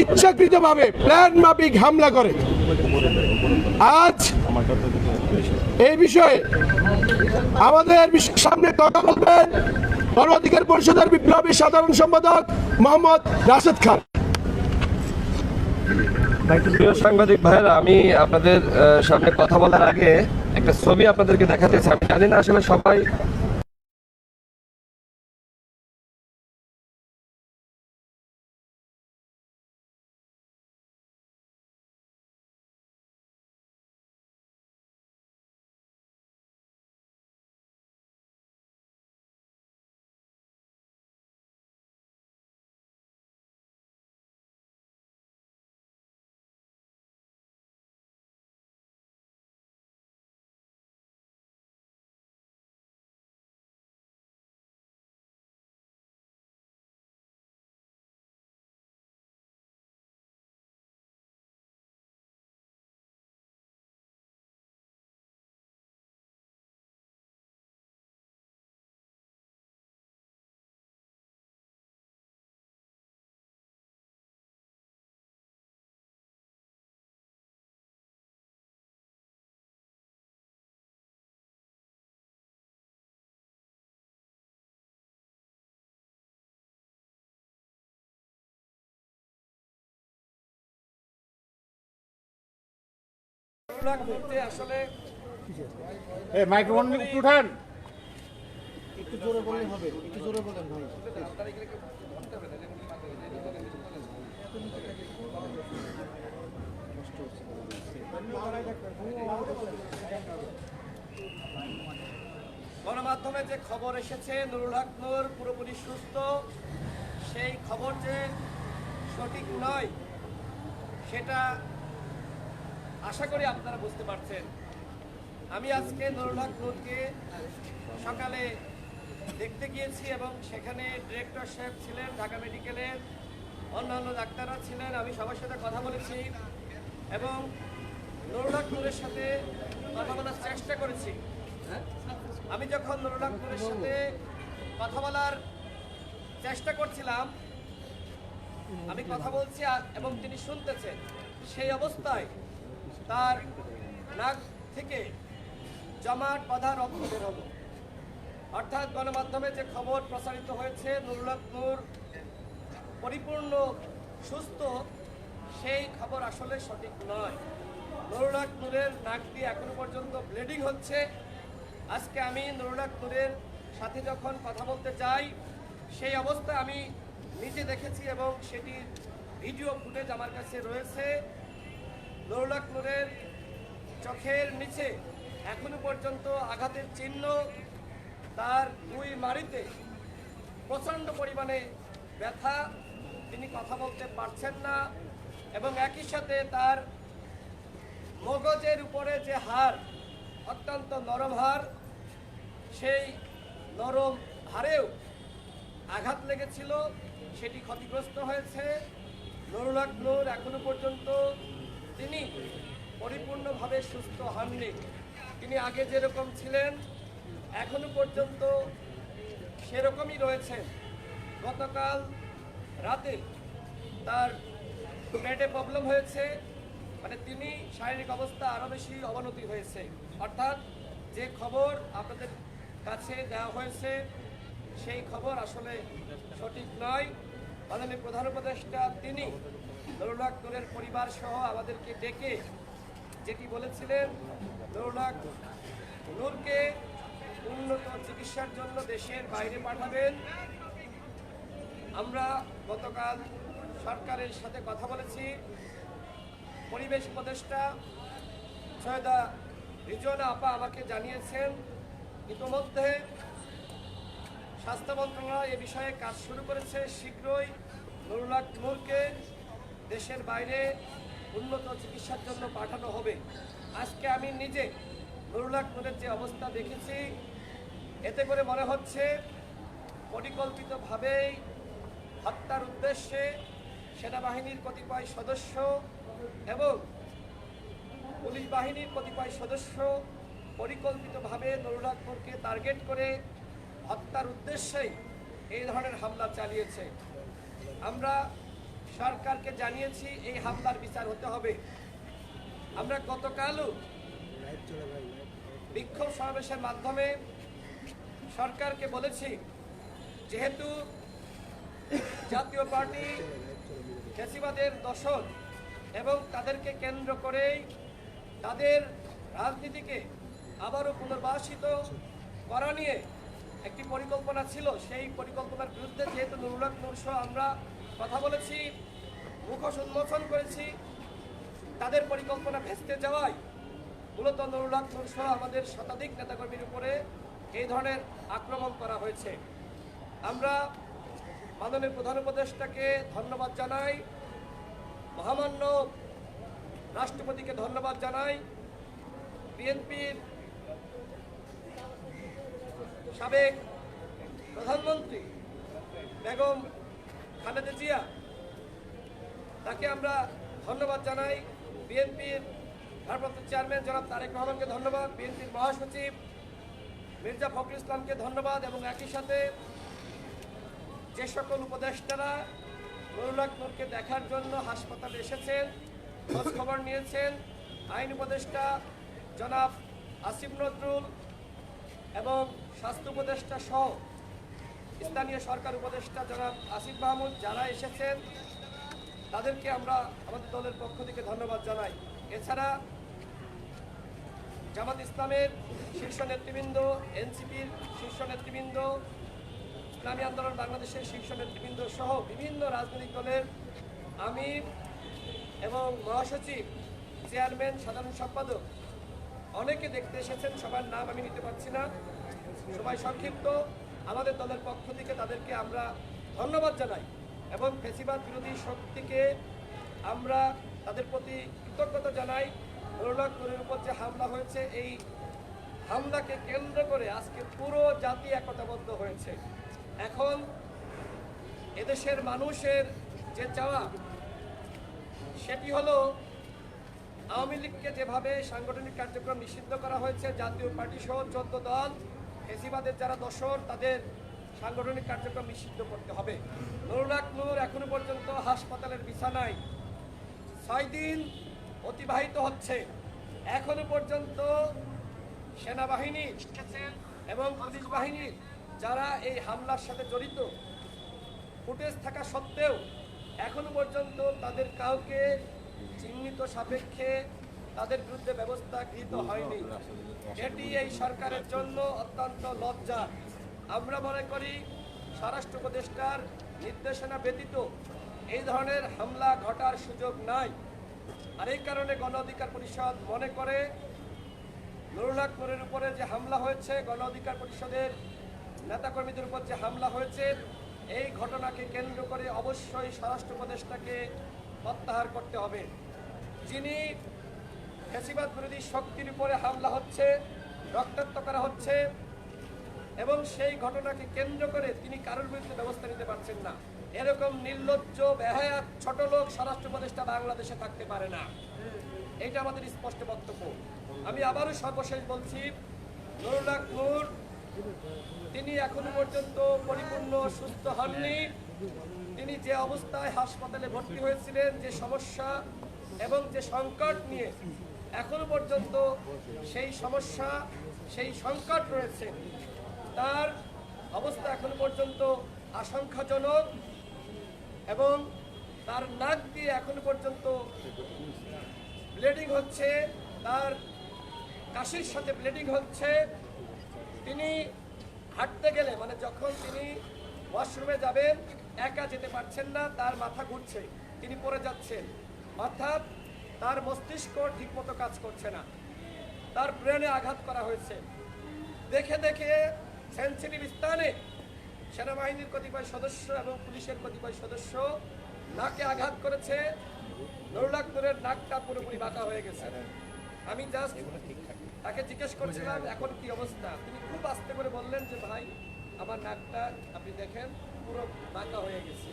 ইচ্ছাকৃতভাবে প্ল্যান মাফিক হামলা করে। আজ এই বিষয়ে আমাদের সামনে কথা বলবেন গণ অধিকার পরিষদের বিপ্লবী সাধারণ সম্পাদক মোহাম্মদ রাশেদ খান। প্রিয় সাংবাদিক ভাইয়েরা, আমি আপনাদের সামনে কথা বলার আগে একটা ছবি আপনাদেরকে দেখাতে চাই। আমি জানি না আসলে সবাই আসলে এই মাইক্রোফোন একটু উঠান। গণমাধ্যমে যে খবর এসেছে নুরুল হক নূর পুরোপুরি সুস্থ। সেই খবর যে সঠিক নয় সেটা আশা করি আপনারা বুঝতে পারছেন। আমি আজকে হক নূরকে সকালে দেখতে গিয়েছি এবং সেখানে ডিরেক্টর সাহেব ছিলেন, ঢাকা মেডিকেলের অন্যান্য ডাক্তাররা ছিলেন, আমি সবার সাথে কথা বলেছি এবং নুরুল হক সাথে কথা বলার চেষ্টা করেছি। আমি যখন নুরুল হক সাথে কথা বলার চেষ্টা করছিলাম, আমি কথা বলছি এবং তিনি শুনতেছেন। সেই অবস্থায় তার নাক থেকে জমাট বাঁধা রক্ত বের হলো। অর্থাৎ গণমাধ্যমে যে খবর প্রচারিত হয়েছে নুরুল পরিপূর্ণ সুস্থ, সেই খবর আসলে সঠিক নয়। নুরুল নাক দিয়ে এখনও পর্যন্ত ব্লিডিং হচ্ছে। আজকে আমি নুরুল সাথে যখন কথা বলতে যাই, সেই অবস্থায় আমি নিজে দেখেছি এবং সেটি ভিডিও ফুটেজ আমার কাছে রয়েছে। নুরুল নূরের চোখের নিচে এখনও পর্যন্ত আঘাতের চিহ্ন তার দুই মাড়িতে প্রচণ্ড পরিমাণে ব্যথা। তিনি কথা বলতে পারছেন না এবং একই সাথে তার মগজের উপরে যে হার অত্যন্ত নরম হার সেই নরম হারেও আঘাত লেগেছিল, সেটি ক্ষতিগ্রস্ত হয়েছে। নুরুল নূর এখনও পর্যন্ত তিনি পরিপূর্ণভাবে সুস্থ হননি। তিনি আগে যেরকম ছিলেন, এখনও পর্যন্ত সেরকমই রয়েছেন। গতকাল রাতে তার পেটে প্রবলেম হয়েছে মানে তিনি শারীরিক অবস্থা আরও বেশি অবনতি হয়েছে। অর্থাৎ যে খবর আপনাদের কাছে দেওয়া হয়েছে, সেই খবর আসলে সঠিক নয়। মাননীয় প্রধান উপদেষ্টা, তিনি নুরুল হক পরিবার সহ আমাদেরকে ডেকে যেটি বলেছিলেন নুরুল নূরকে উন্নত চিকিৎসার জন্য দেশের বাইরে পাঠাবেন। আমরা গতকাল সরকারের সাথে কথা বলেছি। পরিবেশ উপদেষ্টা সৈয়দা রিজওয়ানা আপা আমাকে জানিয়েছেন, ইতোমধ্যে স্বাস্থ্য মন্ত্রণালয় এ বিষয়ে কাজ শুরু করেছে। শীঘ্রই নুরুল্লাহ নূরকে দেশের বাইরে উন্নত চিকিৎসার জন্য পাঠানো হবে। আজকে আমি নিজে নূরের যে অবস্থা দেখেছি, এতে করে মনে হচ্ছে পরিকল্পিতভাবেই হত্যার উদ্দেশ্যে সেনাবাহিনীর কতিপয় সদস্য এবং পুলিশ বাহিনীর কতিপয় সদস্য পরিকল্পিতভাবে নুরুলাকপুরকে টার্গেট করে হত্যার উদ্দেশ্যেই এই ধরনের হামলা চালিয়েছে। আমরা সরকারকে জানিয়েছি এই হামলার বিচার হতে হবে। আমরা গতকালও বিক্ষোভ সমাবেশের মাধ্যমে সরকারকে বলেছি, যেহেতু জাতীয় পার্টি ফেসিবাদের দশক এবং তাদেরকে কেন্দ্র করেই তাদের রাজনীতিকে আবারও পুনর্বাসিত করা নিয়ে একটি পরিকল্পনা ছিল। সেই পরিকল্পনার বিরুদ্ধে যেহেতু নুরুলাক নূরসহ আমরা কথা বলেছি, মুখোশ উন্মোচন করেছি, তাদের পরিকল্পনা ভেস্তে যাওয়ায় মূলত নুরুলাক নূরসহ আমাদের শতাধিক নেতাকর্মীর উপরে এই ধরনের আক্রমণ করা হয়েছে। আমরা মাননীয় প্রধান উপদেষ্টাকে ধন্যবাদ জানাই, মহামান্য রাষ্ট্রপতিকে ধন্যবাদ জানাই, বিএনপির সাবেক প্রধানমন্ত্রী বেগম খালেদা জিয়া, তাকে আমরা ধন্যবাদ জানাই। বিএনপির ভারপ্রাপ্ত চেয়ারম্যান জনাব তারেক রহমানকে ধন্যবাদ, বিএনপির মহাসচিব মির্জা ফখরুল ইসলামকে ধন্যবাদ এবং একই সাথে যে সকল উপদেষ্টারা নুরুল্লাহ নূরকে দেখার জন্য হাসপাতালে এসেছেন খবর নিয়েছেন, আইন উপদেষ্টা জনাব আসিফ নজরুল এবং স্বাস্থ্য উপদেষ্টা সহ স্থানীয় সরকার উপদেষ্টা জনাব আসিফ মাহমুদ যারা এসেছেন, তাদেরকে আমরা আমাদের দলের পক্ষ থেকে ধন্যবাদ জানাই। এছাড়া জামাত ইসলামের শীর্ষ নেতৃবৃন্দ, এনসিপির শীর্ষ নেতৃবৃন্দ, ইসলামী আন্দোলন বাংলাদেশের শীর্ষ নেতৃবৃন্দ সহ বিভিন্ন রাজনৈতিক দলের আমির এবং মহাসচিব, চেয়ারম্যান, সাধারণ সম্পাদক, অনেকে দেখতে এসেছেন, সবার নাম আমি নিতে পারছি না। সবাই সংক্ষিপ্ত। আমাদের দলের পক্ষ থেকে তাদেরকে আমরা ধন্যবাদ জানাই এবং ফেসিবাদ বিরোধী শক্তিকে আমরা তাদের প্রতি কৃতজ্ঞতা জানাই। নুরুল্লাহ উপর যে হামলা হয়েছে, এই হামলাকে কেন্দ্র করে আজকে পুরো জাতি একতাবদ্ধ হয়েছে। এখন এদেশের মানুষের যে চাওয়া, সেটি হলো আওয়ামী লীগকে যেভাবে সাংগঠনিক কার্যক্রম নিষিদ্ধ করা হয়েছে, জাতীয় পার্টি সহ চোদ্দ দল ফেসিবাদের যারা দশর তাদের সাংগঠনিক কার্যক্রম নিষিদ্ধ করতে হবে। নুরুলাক নূর এখনও পর্যন্ত হাসপাতালের বিছানায় ছয় দিন অতিবাহিত হচ্ছে। এখনও পর্যন্ত সেনাবাহিনী এবং পুলিশ বাহিনীর যারা এই হামলার সাথে জড়িত, ফুটেজ থাকা সত্ত্বেও এখনও পর্যন্ত তাদের কাউকে চিহ্নিত সাপেক্ষে তাদের বিরুদ্ধে ব্যবস্থা গৃহীত হয়নি। এটি এই সরকারের জন্য অত্যন্ত লজ্জা। আমরা মনে করি স্বরাষ্ট্র উপদেষ্টার নির্দেশনা ব্যতীত এই ধরনের হামলা ঘটার সুযোগ নাই। আর এই কারণে গণ অধিকার পরিষদ মনে করে নুরুল্লাহ নূরের উপরে যে হামলা হয়েছে, গণ অধিকার পরিষদের নেতাকর্মীদের উপর যে হামলা হয়েছে, এই ঘটনাকে কেন্দ্র করে অবশ্যই স্বরাষ্ট্র উপদেষ্টাকে প্রত্যাহার করতে হবে। যিনি ফেসিবাদ বিরোধী শক্তির উপরে হামলা হচ্ছে, রক্তাক্ত করা হচ্ছে, এবং সেই ঘটনাকে কেন্দ্র করে তিনি কারোর বিরুদ্ধে ব্যবস্থা নিতে পারছেন না। এরকম নির্লজ্জ, বেহায়াত, ছোট লোক স্বরাষ্ট্র উপদেষ্টা বাংলাদেশে থাকতে পারে না। এটা আমাদের স্পষ্ট বক্তব্য। আমি আবারও সর্বশেষ বলছি, নুরুল্লাহ নূর, তিনি এখনও পর্যন্ত পরিপূর্ণ সুস্থ হননি। তিনি যে অবস্থায় হাসপাতালে ভর্তি হয়েছিলেন, যে সমস্যা এবং যে সংকট নিয়ে এখনও পর্যন্ত সেই সমস্যা, সেই সংকট রয়েছে। তার অবস্থা এখনও পর্যন্ত আশঙ্কাজনক এবং তার নাক দিয়ে এখনও পর্যন্ত ব্লিডিং হচ্ছে, তার কাশির সাথে ব্লিডিং হচ্ছে। তিনি হাঁটতে গেলে মানে যখন তিনি ওয়াশরুমে যাবেন, একা যেতে পারছেন না, তার মাথা ঘুরছে, তিনি পড়ে যাচ্ছেন। অর্থাৎ তার মস্তিষ্ক ঠিকমতো কাজ করছে না। তার ব্রেনে আঘাত করা হয়েছে। দেখে দেখে সেন্সিটিভ স্থানে সেনাবাহিনীর কতিপয় সদস্য এবং পুলিশের কতিপয় সদস্য নাকে আঘাত করেছে। নুরুল্লাহ নূরের নাকটা পুরোপুরি বাঁকা হয়ে গেছে। আমি জাস্ট তাকে জিজ্ঞেস করছিলাম এখন কি অবস্থা? তিনি খুব আস্তে করে বললেন যে ভাই আমার নাকটা আপনি দেখেন পুরো বাঁকা হয়ে গেছে।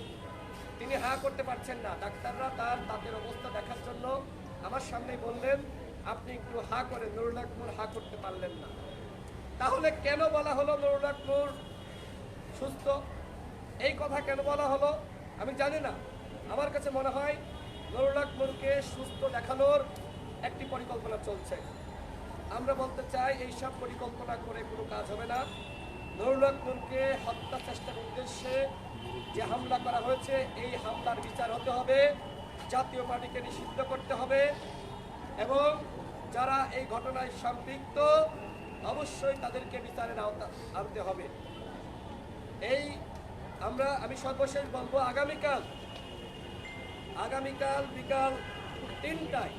তিনি হা করতে পারছেন না। ডাক্তাররা তার দাঁতের অবস্থা দেখার জন্য আমার সামনেই বললেন, আপনি একটু হা করে নুরুল্লাহ নূর হা করতে পারলেন না। তাহলে কেন বলা হলো নুরুল্লাহ নূর সুস্থ? এই কথা কেন বলা হলো? আমি জানি না। আমার কাছে মনে হয় নুরুল নূরকে সুস্থ দেখানোর একটি পরিকল্পনা চলছে। আমরা বলতে চাই এই সব পরিকল্পনা করে কোনো কাজ হবে না। নুরুল নূরকে হত্যা চেষ্টার উদ্দেশ্যে যে হামলা করা হয়েছে, এই হামলার বিচার হতে হবে, জাতীয় পার্টিকে নিষিদ্ধ করতে হবে, এবং যারা এই ঘটনায় সম্পৃক্ত, অবশ্যই তাদেরকে বিচারের আওতা আনতে হবে। এই আমরা, আমি সর্বশেষ বলব, আগামীকাল আগামীকাল বিকাল তিনটায়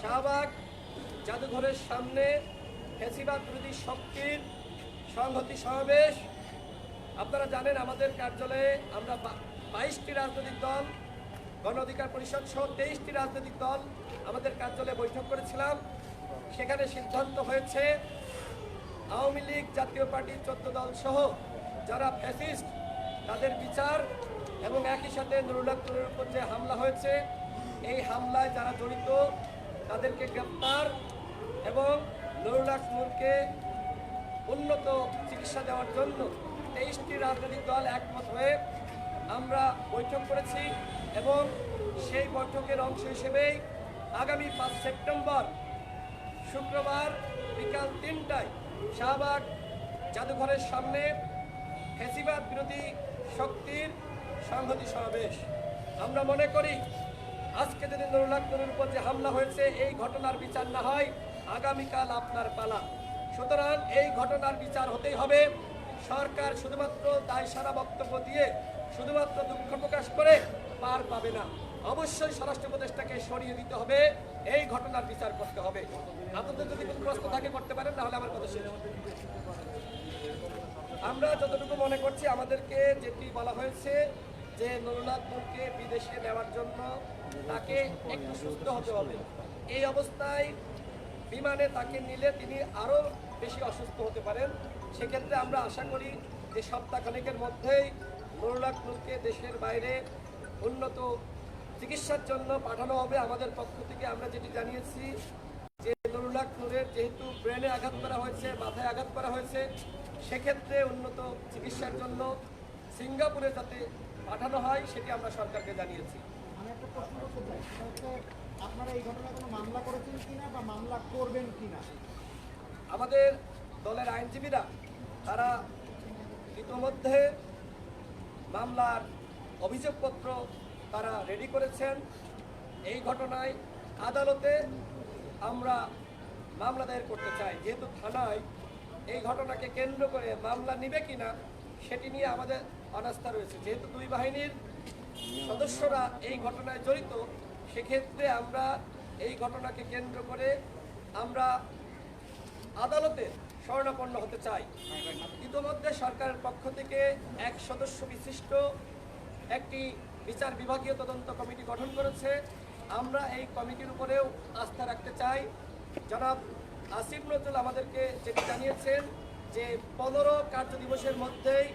শাহবাগ, জাদুঘরের সামনে ফেসিবাদ বিরোধী শক্তির সংহতি সমাবেশ। আপনারা জানেন আমাদের কার্যালয়ে আমরা বাইশটি রাজনৈতিক দল, গণ অধিকার পরিষদ সহ তেইশটি রাজনৈতিক দল আমাদের কার্যালয়ে বৈঠক করেছিলাম। সেখানে সিদ্ধান্ত হয়েছে, আওয়ামী লীগ, জাতীয় পার্টি, চোদ্দ দল সহ যারা ফ্যাসিস্ট তাদের বিচার এবং একই সাথে নুরুল্লাহপুরের উপর যে হামলা হয়েছে, এই হামলায় যারা জড়িত তাদেরকে গ্রেপ্তার এবং নুরুল্লাহ নূরকে উন্নত চিকিৎসা দেওয়ার জন্য তেইশটি রাজনৈতিক দল একমত হয়ে আমরা বৈঠক করেছি এবং সেই বৈঠকের অংশ হিসেবেই আগামী পাঁচ সেপ্টেম্বর শুক্রবার বিকাল তিনটায় শাহবাগ জাদুঘরের সামনে ফেসিবাদ বিরোধী শক্তির সংহতি সমাবেশ। আমরা মনে করি, আজকে যদি নুরুল্লাহপুরের উপর যে হামলা হয়েছে, এই ঘটনার বিচার না হয়, আগামীকাল আপনার পালা। সুতরাং এই ঘটনার বিচার হতেই হবে। সরকার শুধুমাত্র দায় সারা বক্তব্য দিয়ে শুধুমাত্র দুঃখ প্রকাশ করে পার পাবে না। অবশ্যই স্বরাষ্ট্র উপদেষ্টাকে সরিয়ে দিতে হবে। এই ঘটনার বিচার করতে হবে। আপনাদের যদি প্রশ্ন থাকে, করতে পারেন, তাহলে আমার কথা শেষ। আমরা যতটুকু মনে করছি, আমাদেরকে যেটি বলা হয়েছে যে নুরুল্লাহপুরকে বিদেশে নেওয়ার জন্য তাকে একটু সুস্থ হতে হবে। এই অবস্থায় বিমানে তাকে নিলে তিনি আরও বেশি অসুস্থ হতে পারেন, সেক্ষেত্রে আমরা আশা করি যে সপ্তাহখানেকের মধ্যেই নুরুল্লাহপুরকে দেশের বাইরে উন্নত চিকিৎসার জন্য পাঠানো হবে আমাদের পক্ষ থেকে। আমরা যেটি জানিয়েছি যে নুরুল্লাহ যেহেতু ব্রেনে আঘাত করা হয়েছে, মাথায় আঘাত করা হয়েছে, সেক্ষেত্রে উন্নত চিকিৎসার জন্য সিঙ্গাপুরে যাতে পাঠানো হয়, সেটি আমরা সরকারকে জানিয়েছি। আমি একটা প্রশ্ন করতে চাই আপনারা এই ঘটনায় কোনো মামলা করেছেন কিনা বা মামলা করবেন কিনা? আমাদের দলের আইনজীবীরা, তারা ইতোমধ্যে মামলার অভিযোগপত্র তারা রেডি করেছেন। এই ঘটনায় আদালতে আমরা মামলা দায়ের করতে চাই। যেহেতু থানায় এই ঘটনাকে কেন্দ্র করে মামলা নিবে কিনা, সেটি নিয়ে আমাদের অনাস্থা রয়েছে। যেহেতু দুই বাহিনীর সদস্যরা এই ঘটনায় জড়িত, সেক্ষেত্রে আমরা এই ঘটনাকে কেন্দ্র করে আমরা আদালতে স্বর্ণাপন্ন হতে চাই। ইতোমধ্যে সরকারের পক্ষ থেকে এক সদস্য বিশিষ্ট একটি বিচার বিভাগীয় তদন্ত কমিটি গঠন করেছে। আমরা এই কমিটির উপরেও আস্থা রাখতে চাই। জনাব আসিফ নজরুল আমাদেরকে যেটি জানিয়েছেন যে পনেরো কার্য দিবসের মধ্যেই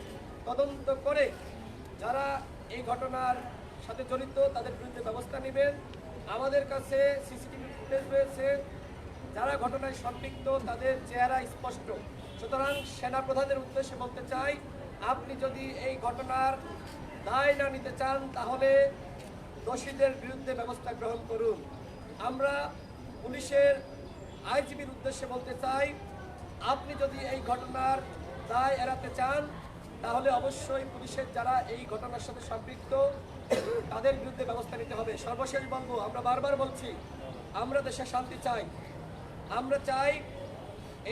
তদন্ত করে যারা এই ঘটনার সাথে জড়িত তাদের বিরুদ্ধে ব্যবস্থা নেবেন। আমাদের কাছে সিসিটিভি ফুটেজ রয়েছে। যারা ঘটনায় সম্পৃক্ত, তাদের চেহারা স্পষ্ট। সুতরাং সেনাপ্রধানের উদ্দেশ্যে বলতে চাই, আপনি যদি এই ঘটনার দায় না নিতে চান, তাহলে দোষীদের বিরুদ্ধে ব্যবস্থা গ্রহণ করুন। আমরা পুলিশের আইজিবির উদ্দেশ্যে বলতে চাই, আপনি যদি এই ঘটনার দায় এড়াতে চান, তাহলে অবশ্যই পুলিশের যারা এই ঘটনার সাথে সম্পৃক্ত, তাদের বিরুদ্ধে ব্যবস্থা নিতে হবে। সর্বশেষ বলব, আমরা বারবার বলছি, আমরা দেশে শান্তি চাই। আমরা চাই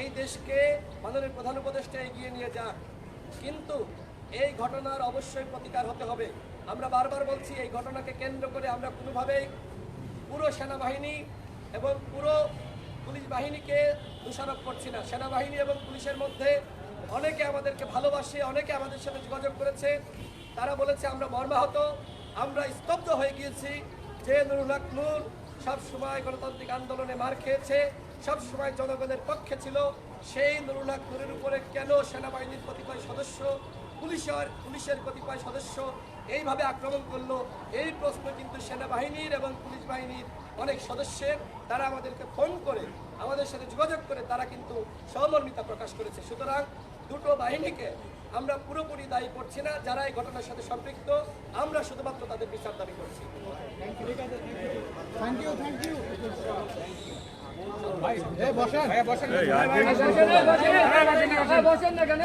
এই দেশকে মাননীয় প্রধান উপদেষ্টা এগিয়ে নিয়ে যাক। কিন্তু এই ঘটনার অবশ্যই প্রতিকার হতে হবে। আমরা বারবার বলছি, এই ঘটনাকে কেন্দ্র করে আমরা কোনোভাবেই পুরো সেনাবাহিনী এবং পুরো পুলিশ বাহিনীকে দোষারোপ করছি না। সেনাবাহিনী এবং পুলিশের মধ্যে অনেকে আমাদেরকে ভালোবাসে, অনেকে আমাদের সাথে যোগাযোগ করেছে। তারা বলেছে, আমরা মর্মাহত, আমরা স্তব্ধ হয়ে গিয়েছি। যে নুরুল হক নূর সব সময় গণতান্ত্রিক আন্দোলনে মার খেয়েছে। সব সময় জনগণের পক্ষে ছিল। সেই নুরুল হক নূরের উপরে কেন সেনাবাহিনীর কতিপয় সদস্য পুলিশের পুলিশের কতিপয় সদস্য এইভাবে আক্রমণ করল? এই প্রশ্ন কিন্তু সেনাবাহিনীর এবং পুলিশ বাহিনীর অনেক সদস্যের। তারা আমাদেরকে ফোন করে, আমাদের সাথে যোগাযোগ করে তারা কিন্তু সহমর্মিতা প্রকাশ করেছে। সুতরাং দুটো বাহিনীকে আমরা পুরোপুরি দায়ী করছি না, যারা এই ঘটনার সাথে সম্পৃক্ত, আমরা শুধুমাত্র তাদের বিচার দাবি করছি। থ্যাংক ইউ থ্যাংক ইউ বসেন। না কেন